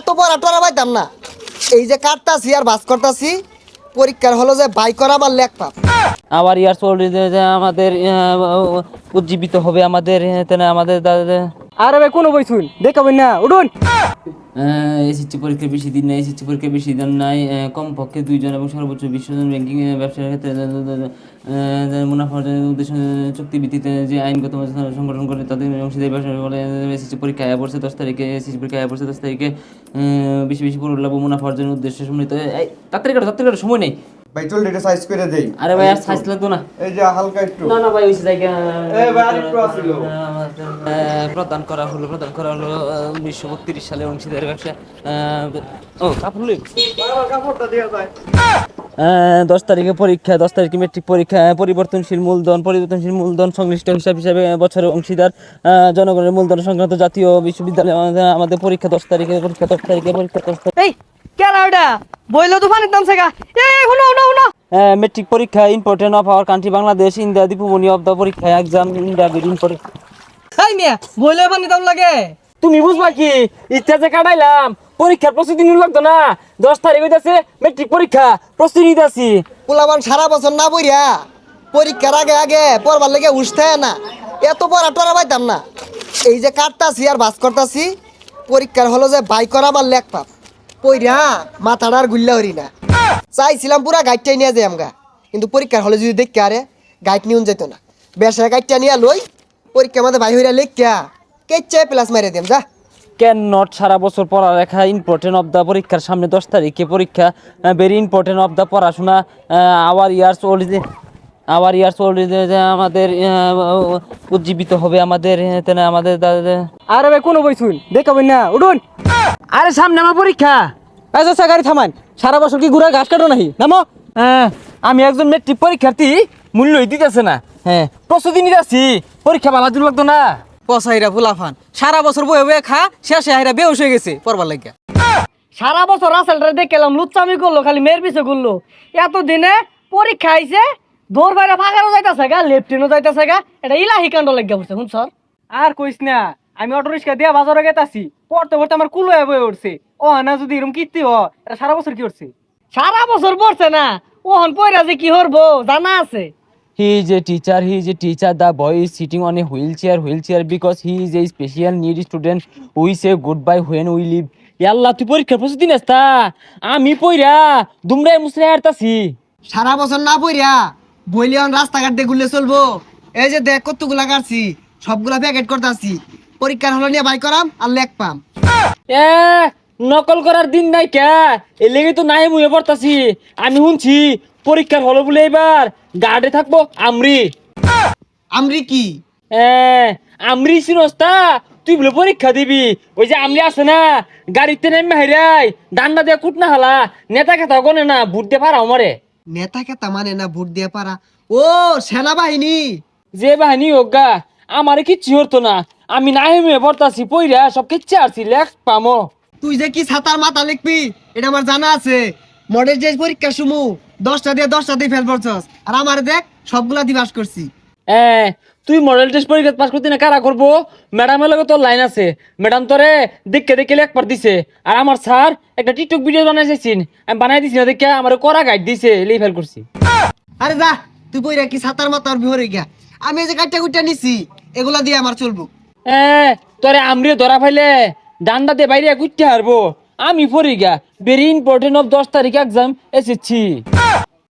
এত পড়া টরা পাইতাম না। এই যে কাটতাছি আর বাস করতাছি পরীক্ষার হলো যে বাই করা বা লেখ পাপ। আবার ইয়ার চলছে যে আমাদের উজ্জীবিত হবে আমাদের আমাদের দাদা আরে ভাই কোনো বই শুন দেখাবেন না উঠুন। এসএসসি পরীক্ষা বেশি দিন নাই এসএসসি পরীক্ষা বেশি দিন নাই কমপক্ষে দুইজন এবং সর্বোচ্চ বিশ্বজন জন ব্যাংকিং ব্যবসার ক্ষেত্রে মুনাফা অর্জনের উদ্দেশ্য চুক্তি ভিত্তিতে যে আইনগত সংগঠন করে তাদের অংশীদারি ব্যবসা বলে এসএসসি পরীক্ষা আয় পড়ছে দশ তারিখে এসএসসি পরীক্ষা আয় পড়ছে দশ তারিখে বেশি বেশি পুরো লাভ মুনাফা অর্জনের উদ্দেশ্যে সম্মিলিত। এই, কাটো তাড়াতাড়ি সময় নেই। ভাই চল এটা সাইজ করে দেই। আরে ভাই আর সাইজ লাগতো না। এই যে হালকা একটু। না না ভাই ওই জায়গা এ ভাই, আরেকটু আছিল। প্রদান করা হলো প্রদান করা হলো উনিশশো বত্রিশ সালে অংশীদার ব্যবসা। আহ, ও কাপড় লই। কাপড়টা দেওয়া যায়। দশ তারিখে পরীক্ষা দশ তারিখে মেট্রিক পরীক্ষা পরিবর্তনশীল মূলধন পরিবর্তনশীল মূলধন সংশ্লিষ্ট হিসাব হিসাবে বছরের অংশীদার আহ, জনগণের মূলধন সংক্রান্ত জাতীয় বিশ্ববিদ্যালয় আমাদের- আমাদের পরীক্ষা দশ তারিখে পরীক্ষা দশ তারিখে পরীক্ষা দশ তারিখে। এই কেরা ওটা বইলো তো দাম সেগা। এই শুনো শুনো শুনো মেট্রিক পরীক্ষা important of our country Bangladesh India Dipumoni of the পরীক্ষা এক্সাম ইন্ডিয়া বিড ইম্পর্টেন্ট। এই মিয়া বইলো পানির দাম লাগে। তুমি বুঝবা কি? ইচ্ছা যে কাটাইলাম। পরীক্ষার প্রস্তুতি নিউ লাগতো না। দশ তারিখ হইতাছে মেট্রিক পরীক্ষা। প্রস্তুতি নিতেছি। পোলাবান সারা বছর না বইরা পরীক্ষার আগে আগে পড়বার লেগে উঠতে না। এত পড়া টরা পাইতাম না। এই যে কাটতাছি আর বাস করতাছি পরীক্ষার হলো যে বাই করা বা লেখ পাপ পইরা মাথাটা আর গুল্লা হরি না। চাইছিলাম পুরা গাইডটাই নিয়ে যাই আমগা। কিন্তু পরীক্ষার হলে যদি দেখি আরে, গাইড নিউন যেত না। বেসা গাইডটা নিয়ে লই, পরীক্ষা মাঝে ভাই হইরা লেখিয়া কেচ্ছে প্লাস মারিয়ে দিম যা। কেন নট সারা বছর পড়ালেখা ইম্পর্টেন্ট অফ দ্য পরীক্ষার সামনে দশ তারিখে পরীক্ষা ভেরি ইম্পর্টেন্ট অফ দ্য পড়াশোনা our years old our years old আমাদের উজ্জীবিত হবে আমাদের আমাদের আরে ভাই, কোনো বই শুন দেখাবেন না, উঠুন। আরে সামনে আমার পরীক্ষা। আচ্ছা গাড়ি থামান সারা বছর কি ঘুরা ঘাস কাটো নাহি? নামো। হ্যাঁ, আমি একজন মেট্রিক পরীক্ষার্থী মূল্যই দিতেছে না। হ্যাঁ। প্রস্তুতি নিতেছি পরীক্ষা ভালো দূর লাগতো না। পসাইরা ফুলাফান সারা বছর বয়ে বয়ে খা শেষে হাইরা বেউস হয়ে গেছে পড়বার লাগিয়া। সারা বছর রাসেলটা দেখলাম লুচ্চামি করল খালি মেয়ের পিছে করল এত দিনে পরীক্ষা আইছে দৌড় বাইরে ফাঁকারও যাইতাছে গা লেফটিনও যাইতাছে গা এটা ইলাহি কাণ্ড লাগিয়া বসছে শুন স্যার আর কইস না আমি অটো রিক্সা দিয়ে বাজারে গেতাছি পড়তে পড়তে আমার কুলো বয়ে উঠছে ও না যদি এরকম কীর্তি হ এটা সারা বছর কি করছে সারা বছর পড়ছে না ওহন পয়রা যে কি হরবো জানা আছে He is a teacher. He is a teacher. The boy is sitting on a wheelchair. Wheelchair because he is a special need student. We say goodbye when we leave. ইয়াল্লা তুই পরীক্ষার প্রস্তুতি নেস তা আমি পইরা দুমরাই মুসরাই হারতাছি সারা বছর না পইরা বইলে অন রাস্তাঘাট দিয়ে ঘুরলে চলবো এই যে দেখ কতগুলা কাটছি সবগুলা প্যাকেট করতেছি পরীক্ষার হলো নিয়ে বাই করাম আর লেখ পাম। এ নকল করার দিন নাই কে? এই লেগে তো নাই মুয়ে পড়তাছি। আমি শুনছি পরীক্ষার হলো বলে এবার গার্ডে থাকব আমরি। আমরি কি? এ আমরি সিনস্তা তুই বলে পরীক্ষা দিবি। ওই যে আমরি আছে না গাড়িতে নেমে হাইরাই ডান্ডা দিয়ে কুট না হালা নেতা খেতা গনে না বুট দিয়ে পারাও মারে নেতা কেতা মানে না ভোট দিয়ে পারা ও সেনাবাহিনী। যে বাহিনী হোক গা আমারে কিচ্ছু হতো না। আমি নাই মেয়ে পড়তাছি পইরা সব কিচ্ছু আসছি লেখ পামো। তুই যে কি ছাতার মাথা লিখবি এটা আমার জানা আছে। মডেল যে পরীক্ষা সুমু দশটা দিয়ে দশটা দিয়ে ফেল পড়ছস আর আমার দেখ সবগুলা দিয়ে পাস করছি। এ তুই মডেল টেস্ট পরীক্ষা পাস করতে না কারা করব? ম্যাডামের লগে তোর লাইন আছে। ম্যাডাম তোরে দেখে দেখে লেখবার দিছে। আর আমার স্যার একটা টিকটক ভিডিও বানাইছেন আমি বানাই দিছি না দেখে আমার করা গাইড দিছে লেই ফেল করছি। আরে যা তুই বইরা কি ছাতার মাথার বিহরে গিয়া। আমি এই যে কাটটা কুটটা নিছি এগুলা দিয়ে আমার চলবো। এ, তোরে আমরে ধরা ফাইলে ডান্ডা দিয়ে বাইরে ঘুরতে হারবো। আমি পড়ি গা ভেরি ইম্পর্টেন্ট অফ দশ তারিখ এক্সাম এসেছি।